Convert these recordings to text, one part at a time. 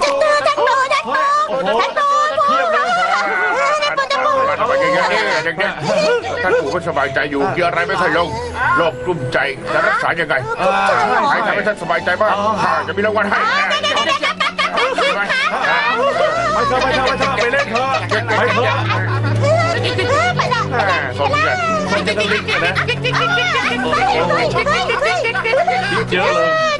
แตงโมแตงโมแตงโมโอ้โหเทียบเลยทำไมอย่างนี้เด็กๆท่านปู่ไม่สบายใจอยู่กินอะไรไม่ค่อยลงโรคกลุ้มใจจะรักษายังไงใครทำให้ท่านสบายใจบ้างจะมีรางวัลให้นะไปเถอะไปเถอะไปเถอะไปเล่นเถอะไปเถอะสมกันคนจะต้องลิกนะเยอะเลย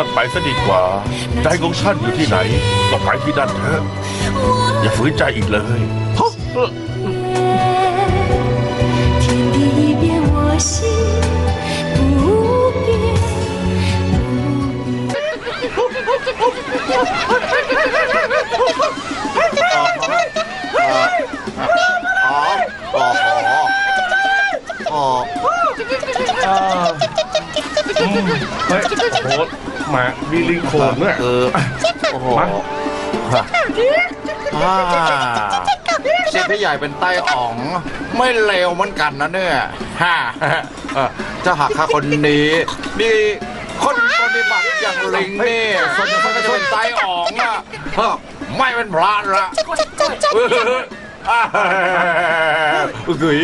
ท่านไปซะดีกว่า ใจของท่านอยู่ที่ไหน ก็ไปที่ด้านเถอะอย่าฝืนใจอีกเลยอ๋ออ๋ออ๋อ เฮ้ยโอ้โหหมามีลิงโขงเนี่ยคือโอ้โหมาอ่าเสียพี่ใหญ่เป็นไต้อ๋อง ไม่เลวเหมือนกันนะเนี่ยฮ่าเอ่อจะหักค่าคนนี้ นี่คนปฏิบัติอย่างลิงนี่ส่วนใหญ่เขาก็จะเป็นไต้อ๋องอะเฮ้อไม่เป็นพระละเอออ่าเฮ้ย